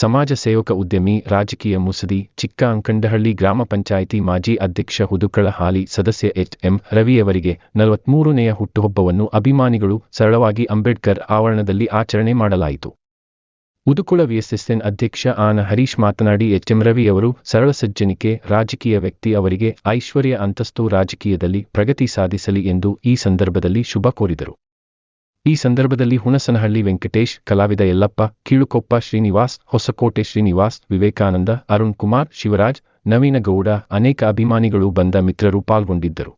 ಸಮಾಜ ಸೇವಕ ಉದ್ಯಮಿ ರಾಜಕೀಯ ಮುಸದಿ ಚಿಕ್ಕ ಅಂಕಂಡಹಳ್ಳಿ ಗ್ರಾಮ ಪಂಚಾಯಿತಿ ಮಾಜಿ ಅಧ್ಯಕ್ಷ ಹುದುಕಳ ಹಾಲಿ ಸದಸ್ಯ ಎಚ್ ಎಂ ರವಿಯವರಿಗೆ ನಲವತ್ಮೂರನೆಯ ಹುಟ್ಟುಹಬ್ಬವನ್ನು ಅಭಿಮಾನಿಗಳು ಸರಳವಾಗಿ ಅಂಬೇಡ್ಕರ್ ಆವರಣದಲ್ಲಿ ಆಚರಣೆ ಮಾಡಲಾಯಿತು. ಉದುಕುಳ ವಿಎಸ್ಎಸ್ಎನ್ ಅಧ್ಯಕ್ಷ ಆನ ಹರೀಶ್ ಮಾತನಾಡಿ ರವಿ ಅವರು ಸರಳ ಸಜ್ಜನಿಕೆ, ರಾಜಕೀಯ ವ್ಯಕ್ತಿ ಅವರಿಗೆ ಐಶ್ವರ್ಯ ಅಂತಸ್ತು ರಾಜಕೀಯದಲ್ಲಿ ಪ್ರಗತಿ ಸಾಧಿಸಲಿ ಎಂದು ಈ ಸಂದರ್ಭದಲ್ಲಿ ಶುಭ ಕೋರಿದರು. ಈ ಸಂದರ್ಭದಲ್ಲಿ ಹುಣಸನಹಳ್ಳಿ ವೆಂಕಟೇಶ್, ಕಲಾವಿದ ಯಲ್ಲಪ್ಪ, ಕೀಳುಕೊಪ್ಪ ಶ್ರೀನಿವಾಸ್, ಹೊಸಕೋಟೆ ಶ್ರೀನಿವಾಸ್, ವಿವೇಕಾನಂದ, ಅರುಣ್ ಕುಮಾರ್, ಶಿವರಾಜ್ ನವೀನಗೌಡ ಅನೇಕ ಅಭಿಮಾನಿಗಳು ಬಂದ ಮಿತ್ರರು ಪಾಲ್ಗೊಂಡಿದ್ದರು.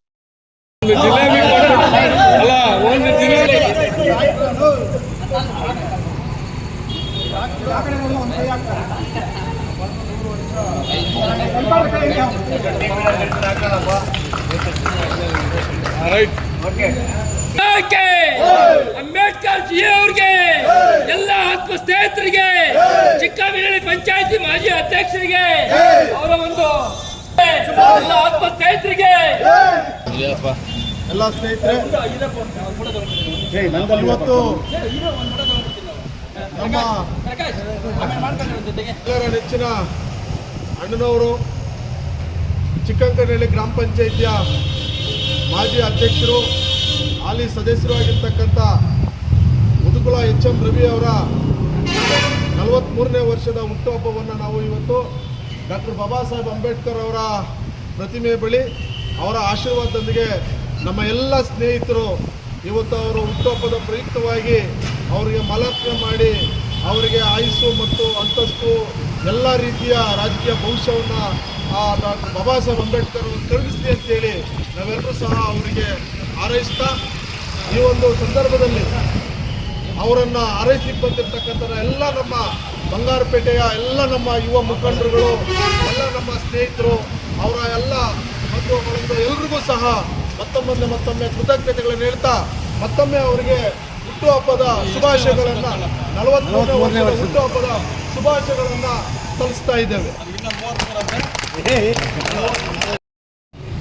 ಅಂಬೇಡ್ಕರ್ ಜಿ ಅವ್ರಿಗೆ ಎಲ್ಲ ಆತ್ಮ ಸ್ನೇಹಿತರಿಗೆ ಚಿಕ್ಕಮಗಳಿ ಪಂಚಾಯತಿ ಮಾಜಿ ಅಧ್ಯಕ್ಷರಿಗೆ ಅವರ ಒಂದು ಎಲ್ಲ ಆತ್ಮ ಸ್ನೇಹಿತರಿಗೆ. ಎಲ್ಲ ಸ್ನೇಹಿತರೆ ಇವತ್ತು ನಮ್ಮ ಎಲ್ಲರ ನೆಚ್ಚಿನ ಅಣ್ಣನವರು ಚಿಕ್ಕಂಕನಹಳ್ಳಿ ಗ್ರಾಮ ಪಂಚಾಯಿತಿಯ ಮಾಜಿ ಅಧ್ಯಕ್ಷರು ಹಾಲಿ ಸದಸ್ಯರು ಆಗಿರ್ತಕ್ಕಂಥ ಮುದುಕುಳ ಎಚ್ ಎಂ ರವಿ ಅವರ ನಲವತ್ತ್ಮೂರನೇ ವರ್ಷದ ಹುಟ್ಟುಹಬ್ಬವನ್ನು ನಾವು ಇವತ್ತು ಡಾಕ್ಟರ್ ಬಾಬಾ ಸಾಹೇಬ್ ಅಂಬೇಡ್ಕರ್ ಅವರ ಪ್ರತಿಮೆ ಬಳಿ ಅವರ ಆಶೀರ್ವಾದದೊಂದಿಗೆ ನಮ್ಮ ಎಲ್ಲ ಸ್ನೇಹಿತರು ಇವತ್ತು ಅವರ ಹುಟ್ಟುಹಬ್ಬದ ಪ್ರಯುಕ್ತವಾಗಿ ಅವರಿಗೆ ಮಾಲಾರ್ಪಣೆ ಮಾಡಿ ಅವರಿಗೆ ಆಯುಸ್ಸು ಮತ್ತು ಅಂತಸ್ತು ಎಲ್ಲ ರೀತಿಯ ರಾಜಕೀಯ ಭವಿಷ್ಯವನ್ನು ಡಾಕ್ಟರ್ ಬಾಬಾ ಸಾಹೇಬ್ ಅಂಬೇಡ್ಕರ್ ಅವರು ಕರುಣಿಸಲಿ ಅಂತೇಳಿ ನಾವೆಲ್ಲರೂ ಸಹ ಅವರಿಗೆ ಹಾರೈಸ್ತಾ ಈ ಒಂದು ಸಂದರ್ಭದಲ್ಲಿ ಅವರನ್ನು ಹಾರೈಸ್ಲಿಕ್ಕೆ ಬಂದಿರತಕ್ಕಂಥ ಎಲ್ಲ ನಮ್ಮ ಬಂಗಾರಪೇಟೆಯ ಎಲ್ಲ ನಮ್ಮ ಯುವ ಮುಖಂಡರುಗಳು ಎಲ್ಲ ನಮ್ಮ ಸ್ನೇಹಿತರು ಅವರ ಎಲ್ಲ ಬಂಧುಗಳಿಂದ ಎಲ್ರಿಗೂ ಸಹ ಮತ್ತೊಮ್ಮೆ ಮತ್ತೊಮ್ಮೆ ಕೃತಜ್ಞತೆಗಳನ್ನು ಹೇಳ್ತಾ ಮತ್ತೊಮ್ಮೆ ಅವರಿಗೆ ಹುಟ್ಟುಹಬ್ಬದ ಶುಭಾಶಯಗಳನ್ನು ನಲವತ್ಮೂರನೇ ವರ್ಷದ ಹುಟ್ಟುಹಬ್ಬದ ಶುಭಾಶಯಗಳನ್ನು ಸಲ್ಲಿಸ್ತಾ ಇದ್ದೇವೆ.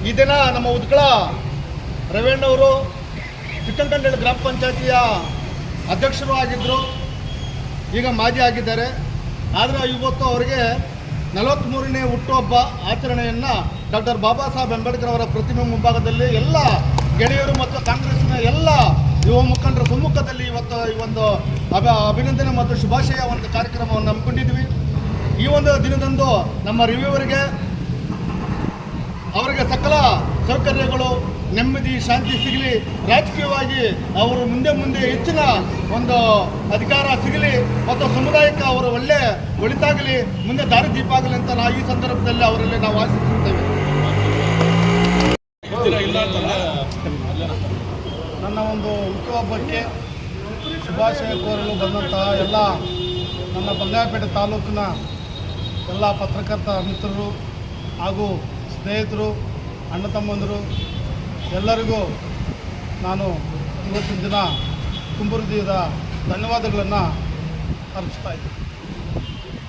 ಈ ದಿನ ನಮ್ಮ ಉತ್ಕಳ ರವೀಣ್ಣವರು ಚಿಕ್ಕಂಕಂಡಳ್ಳಿ ಗ್ರಾಮ ಪಂಚಾಯತಿಯ ಅಧ್ಯಕ್ಷರು ಆಗಿದ್ದರು ಈಗ ಮಾಜಿ ಆಗಿದ್ದಾರೆ. ಆದರೆ ಇವತ್ತು ಅವರಿಗೆ ನಲವತ್ತ್ಮೂರನೇ ಹುಟ್ಟುಹಬ್ಬ ಆಚರಣೆಯನ್ನು ಡಾಕ್ಟರ್ ಬಾಬಾ ಸಾಹೇಬ್ ಅಂಬೇಡ್ಕರ್ ಅವರ ಪ್ರತಿಮೆ ಮುಂಭಾಗದಲ್ಲಿ ಎಲ್ಲ ಗೆಳೆಯರು ಮತ್ತು ಕಾಂಗ್ರೆಸ್ನ ಎಲ್ಲ ಯುವ ಮುಖಂಡರ ಸಮ್ಮುಖದಲ್ಲಿ ಇವತ್ತು ಈ ಒಂದು ಅಭ, ಅಭಿನಂದನೆ ಮತ್ತು ಶುಭಾಶಯ ಒಂದು ಕಾರ್ಯಕ್ರಮವನ್ನು ಹಮ್ಮಿಕೊಂಡಿದ್ವಿ. ಈ ಒಂದು ದಿನದಂದು ನಮ್ಮ ರಿವ್ಯೂವರಿಗೆ, ಅವರಿಗೆ ಸಕಲ ಸೌಕರ್ಯಗಳು ನೆಮ್ಮದಿ ಶಾಂತಿ ಸಿಗಲಿ. ರಾಜಕೀಯವಾಗಿ ಅವರು ಮುಂದೆ ಮುಂದೆ ಹೆಚ್ಚಿನ ಒಂದು ಅಧಿಕಾರ ಸಿಗಲಿ ಮತ್ತು ಸಮುದಾಯಕ್ಕೆ ಅವರು ಒಳ್ಳೆ ಒಳಿತಾಗಲಿ ಮುಂದೆ ದಾರಿದೀಪ ಆಗಲಿ ಅಂತ ನಾವು ಈ ಸಂದರ್ಭದಲ್ಲಿ ಅವರಲ್ಲಿ ನಾವು ಆಶಿಸುತ್ತೇವೆ. ನನ್ನ ಒಂದು ಹುಟ್ಟುಹಬ್ಬಕ್ಕೆ ಶುಭಾಶಯ ಕೋರಲು ಬಂದಂತಹ ಎಲ್ಲ ನನ್ನ ಬಂಗಾರಪೇಟೆ ತಾಲೂಕಿನ ಎಲ್ಲ ಪತ್ರಕರ್ತ ಮಿತ್ರರು ಹಾಗೂ ಸ್ನೇಹಿತರು ಅಣ್ಣ ತಮ್ಮಂದರು ಎಲ್ಲರಿಗೂ ನಾನು ಇವತ್ತಿನ ದಿನ ತುಂಬು ಹೃದಯದ ಧನ್ಯವಾದಗಳನ್ನು ಅರ್ಪಿಸ್ತಾ ಇದ್ದೀನಿ.